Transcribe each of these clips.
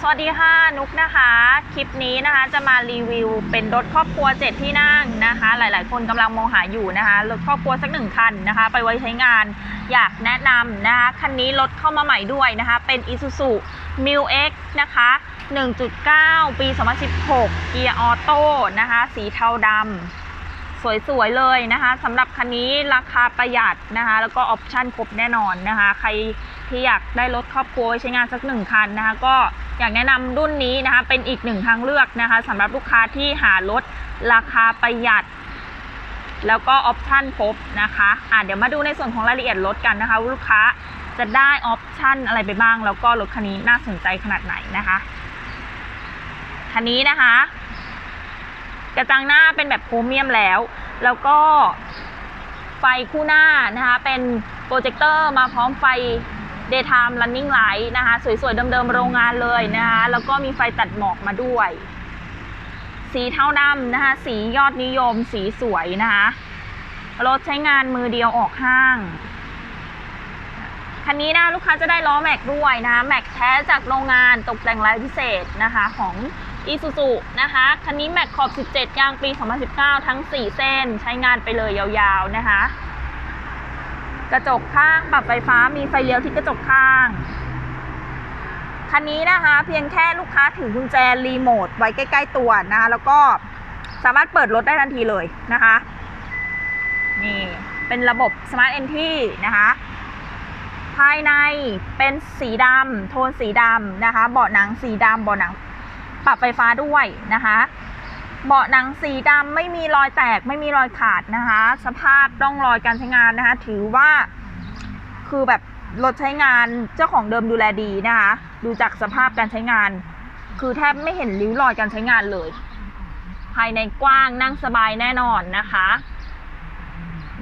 สวัสดีค่ะนุกนะคะ คลิปนี้นะคะจะมารีวิวเป็นรถครอบครัว 7 ที่นั่งนะคะ หลาย ๆ คนกำลังมองหาอยู่นะคะรถครอบครัวสักหนึ่งคันนะคะ ไปไว้ใช้งานอยากแนะนำนะคะคันนี้รถเข้ามาใหม่ด้วยนะคะ เป็น Isuzu m i l X นะคะ 1.9 ปี 2016 เกียร์ออโต้นะคะ สีเทาดำสวย ๆ เลยนะคะสำหรับคันนี้ราคาประหยัดนะคะ แล้วก็ออปชั่นครบแน่นอนนะคะ ใครที่อยากได้รถครอบครัวไว้ใช้งานสักหนึ่งคันนะคะก็ อยากแนะนำรุ่นนี้นะคะ เป็นอีกหนึ่งทางเลือกนะคะสำหรับลูกค้าที่หารถราคาประหยัด แล้วก็ออปชั่นครบนะคะอะเดี๋ยวมาดูในส่วนของรายละเอียดรถกันนะคะว่าลูกค้าจะได้ออปชั่นอะไรไปบ้าง แล้วก็รถคันนี้น่าสนใจขนาดไหนนะคะคันนี้นะคะ กระจังหน้าเป็นแบบโพรเมียมแล้ว แล้วก็ไฟคู่หน้านะคะ เป็นโปรเจคเตอร์มาพร้อมไฟ daytime running light นะคะ สวยๆ เดิมๆ โรงงานเลยนะคะ แล้วก็มีไฟตัดหมอกมาด้วย สีเทาดำนะคะ สียอดนิยม สีสวยนะคะ รถใช้งานมือเดียวออกห้าง คันนี้นะลูกค้าจะได้ล้อแม็กด้วยนะคะแม็กแท้จากโรงงานตกแต่งลายพิเศษนะคะของอีซูซูนะคะ คันนี้แม็กขอบ 17 ยางปี 2019 ทั้ง 4 เส้น ใช้งานไปเลยยาวๆ นะคะ กระจกข้างปรับไฟฟ้ามีไฟเลี้ยวที่กระจกข้าง คันนี้นะคะ เพียงแค่ลูกค้าถือกุญแจรีโมทไว้ใกล้ ๆ ตัวนะคะแล้วก็สามารถเปิดรถได้ทันทีเลยนะคะ นี่เป็นระบบ Smart Entry นะคะ ภายในเป็นสีดำโทนสีดำนะคะ เบาะหนังสีดำเบาะหนังปรับไฟฟ้าด้วยนะคะ เบาะหนังสีดำไม่มีรอยแตกไม่มีรอยขาดนะคะ สภาพร่องรอยการใช้งานนะคะ ถือว่าคือแบบรถใช้งานเจ้าของเดิมดูแลดีนะคะ ดูจากสภาพการใช้งาน คือแทบไม่เห็นริ้วรอยการใช้งานเลย ภายในกว้างนั่งสบายแน่นอนนะคะ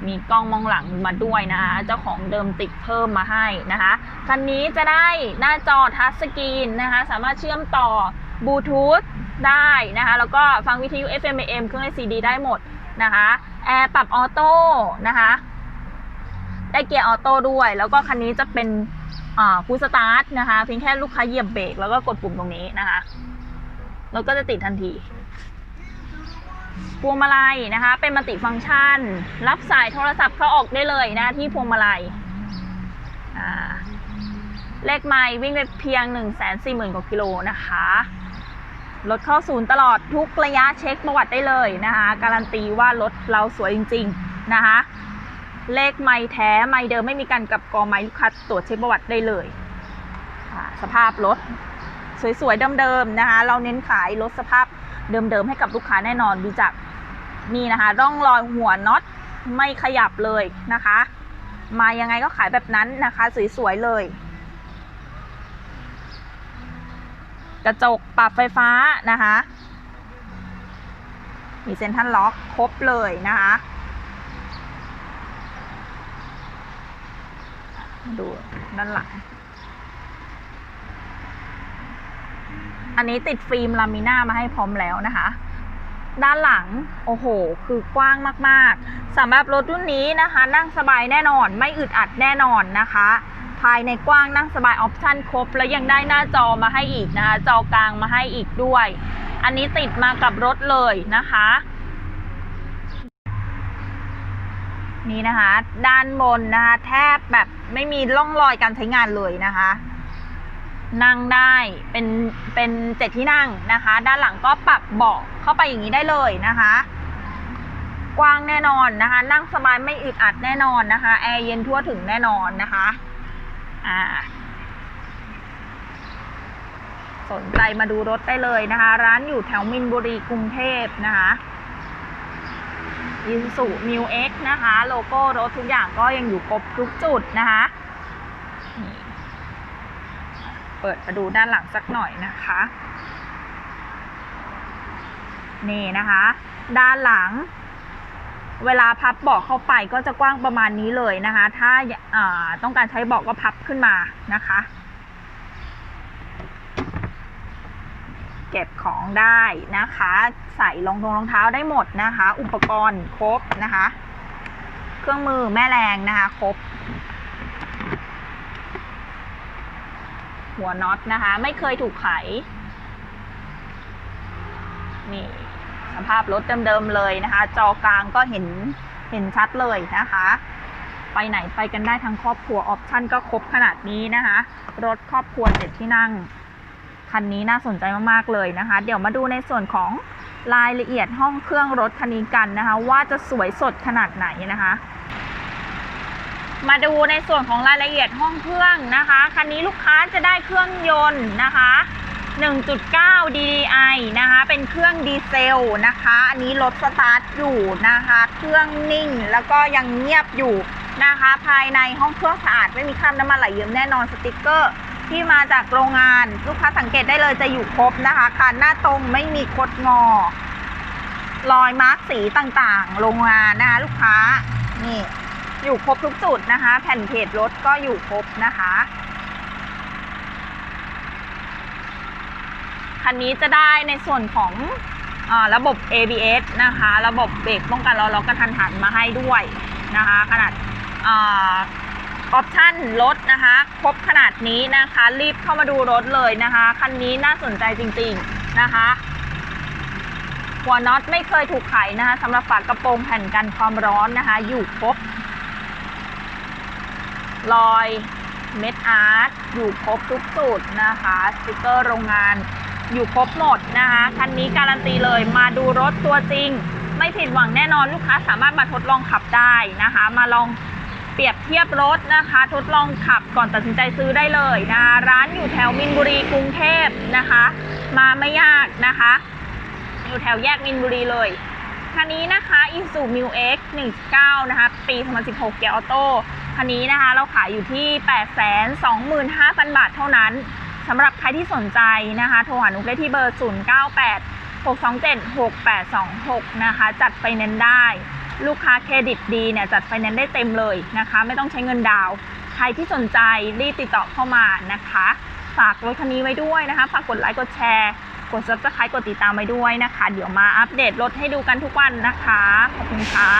มีกล้องมองหลังมาด้วยนะคะเจ้าของเดิมติดเพิ่มมาให้นะคะคันนี้จะได้หน้าจอทัชสกรีนนะคะ สามารถเชื่อมต่อบลูทูธ ได้นะคะ แล้วก็ฟังวิทยุ FM AM เครื่องเล่นซีดีได้หมดนะคะแอร์ปรับออโต้นะคะได้เกียร์ออโต้ด้วย แล้วก็คันนี้จะเป็นอ่าคูสตาร์ทนะคะเพียงแค่ลูกค้าเหยียบเบรกแล้วก็กดปุ่มตรงนี้นะคะรถก็จะติดทันทีพวงมาลัยนะคะ เป็นมัลติฟังก์ชัน รับสายโทรศัพท์เข้าออกได้เลยนะที่พวงมาลัยเลขไมล์วิ่งไปเพียง 1 4 0 0 0 0กว่ากิโลนะคะ รถเข้าศูนย์ตลอดทุกระยะเช็คประวัติได้เลยนะคะ การันตีว่ารถเราสวยจริง ๆ นะคะ เลขไมล์แท้ไมล์เดิมไม่มีการกลับกอไมล์ลูกค้าตรวจเช็คประวัติได้เลยสภาพรถสวยๆเดิมๆนะคะ เราเน้นขายรถสภาพเดิมๆให้กับลูกค้าแน่นอนดูจากนี่นะคะร่องรอยหัวน็อตไม่ขยับเลยนะคะ มายังไงก็ขายแบบนั้นนะคะ สวยๆเลย กระจกปรับไฟฟ้านะคะ มีเซ็นทรัลล็อกครบเลยนะคะดูด้านหลัง อันนี้ติดฟิล์มลามิน่ามาให้พร้อมแล้วนะคะ ด้านหลัง โอ้โห คือกว้างมาก ๆสำหรับรถรุ่นนี้นะคะ นั่งสบายแน่นอน ไม่อึดอัดแน่นอนนะคะายในกว้างนั่งสบายออปชันครบ แล้วยังได้หน้าจอมาให้อีกนะคะ จอกลางมาให้อีกด้วย อันนี้ติดมากับรถเลยนะคะ นี่นะคะ ด้านบนนะคะ แทบแบบไม่มีร่องรอยการใช้งานเลยนะคะ นั่งได้เป็นเป็นเจ็ดที่นั่งนะคะ ด้านหลังก็ปรับเบาะเข้าไปอย่างนี้ได้เลยนะคะกว้างแน่นอนนะคะ นั่งสบายไม่อึดอัดแน่นอนนะคะ แอร์เย็นทั่วถึงแน่นอนนะคะ อ่า สนใจมาดูรถได้เลยนะคะ ร้านอยู่แถวมินบุรีกรุงเทพนะคะยินสุมิวเอ็กนะคะ โลโก้รถทุกอย่างก็ยังอยู่ครบทุกจุดนะคะ เปิดมาดูด้านหลังสักหน่อยนะคะ นี่นะคะ ด้านหลัง เวลาพับเบาะเข้าไปก็จะกว้างประมาณนี้เลยนะคะ ถ้าาต้องการใช้เบาะก็พับขึ้นมานะคะ เก็บของได้นะคะ ใส่รองทงรองเท้าได้หมดนะคะ อุปกรณ์ครบนะคะ เครื่องมือแม่แรงนะคะ ครบ หัวน็อตนะคะ ไม่เคยถูกไขนี่ สภาพรถเดิมๆเลยนะคะ จอกลางก็เห็นเห็นชัดเลยนะคะ ไปไหนไปกันได้ทั้งครอบครัวออปชั่นก็ครบขนาดนี้นะคะ รถครอบครัวเจ็ดที่นั่งคันนี้น่าสนใจมากๆเลยนะคะ เดี๋ยวมาดูในส่วนของรายละเอียดห้องเครื่องรถคันนี้กันนะคะ ว่าจะสวยสดขนาดไหนนะคะ มาดูในส่วนของรายละเอียดห้องเครื่องนะคะคันนี้ลูกค้าจะได้เครื่องยนต์นะคะ 1.9 DDI นะคะเป็น เครื่องดีเซลนะคะ อันนี้รถสตาร์ทอยู่นะคะ เครื่องนิ่งแล้วก็ยังเงียบอยู่นะคะ ภายในห้องเครื่องสะอาดไม่มีคราบน้ำมันไหลเยิ้มแน่นอนสติกเกอร์ ที่มาจากโรงงานลูกค้าสังเกตได้เลยจะอยู่ครบนะคะคันหน้าตรงไม่มีคดงอ รอยมาร์กสีต่างๆ โรงงานนะคะลูกค้านี่อยู่ครบทุกจุดนะคะ แผ่นเพจรถก็อยู่ครบนะคะ คันนี้จะได้ในส่วนของอระบบ ABS นะคะ ระบบเบรกป้องกันล้อล็อกกระทันหันมาให้ด้วยนะคะ ขนาดอออปชั่นรถนะคะ ครบขนาดนี้นะคะ รีบเข้ามาดูรถเลยนะคะ คันนี้น่าสนใจจริงๆนะคะหัวน็อตไม่เคยถูกไขนะคะสำหรับฝากระโปรงแผ่นกันความร้อนนะคะ อยู่ครบรอยเม็ดอาร์ตอยู่ครบทุกจุดนะคะสติกเกอร์โรงงาน อยู่ครบหมดนะคะคันนี้การันตีเลยมาดูรถตัวจริง ไม่ผิดหวังแน่นอนลูกค้าสามารถมาทดลองขับได้นะคะ มาลองเปรียบเทียบรถนะคะ ทดลองขับก่อนตัดสินใจซื้อได้เลยนะคะร้านอยู่แถวมินบุรีกรุงเทพนะคะ มาไม่ยากนะคะ อยู่แถวแยกมินบุรีเลยคันนี้นะคะ i s u m i u X 19นะคะ ปี 2016 เกียร์ออโต้ คันนี้นะคะ เราขายอยู่ที่ 825,000 บาทเท่านั้น สำหรับใครที่สนใจนะคะ โทรหานุกได้ที่เบอร์ 098 627 6826 นะคะ จัดไฟแนนซ์ได้ ลูกค้าเครดิตดีเนี่ย จัดไฟแนนซ์ได้เต็มเลยนะคะ ไม่ต้องใช้เงินดาว ใครที่สนใจรีบติดต่อเข้ามานะคะ ฝากรถคันนี้ไว้ด้วยนะคะ ฝากกดไลค์ กดแชร์ กด subscribe กดติดตามไว้ด้วยนะคะ เดี๋ยวมาอัปเดตรถให้ดูกันทุกวันนะคะ ขอบคุณค่ะ